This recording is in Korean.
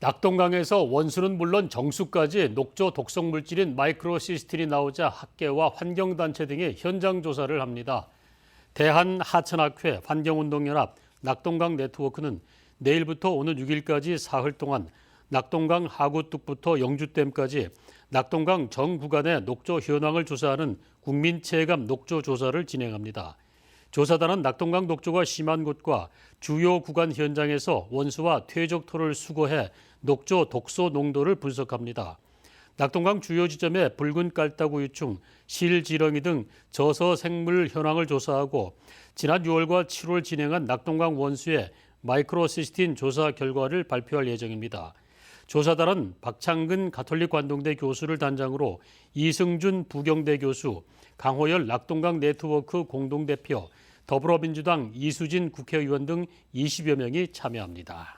낙동강에서 원수는 물론 정수까지 녹조 독성 물질인 마이크로시스틴이 나오자 학계와 환경단체 등이 현장 조사를 합니다. 대한하천학회 환경운동연합 낙동강 네트워크는 내일부터 오는 6일까지 사흘 동안 낙동강 하구뚝부터 영주댐까지 낙동강 전 구간의 녹조 현황을 조사하는 국민 체감 녹조 조사를 진행합니다. 조사단은 낙동강 녹조가 심한 곳과 주요 구간 현장에서 원수와 퇴적토를 수거해 녹조 독소 농도를 분석합니다. 낙동강 주요 지점의 붉은 깔따구 유충, 실지렁이 등 저서 생물 현황을 조사하고 지난 6월과 7월 진행한 낙동강 원수의 마이크로시스틴 조사 결과를 발표할 예정입니다. 조사단은 박창근 가톨릭 관동대 교수를 단장으로 이승준 부경대 교수, 강호열 낙동강 네트워크 공동대표, 더불어민주당 이수진 국회의원 등 20여 명이 참여합니다.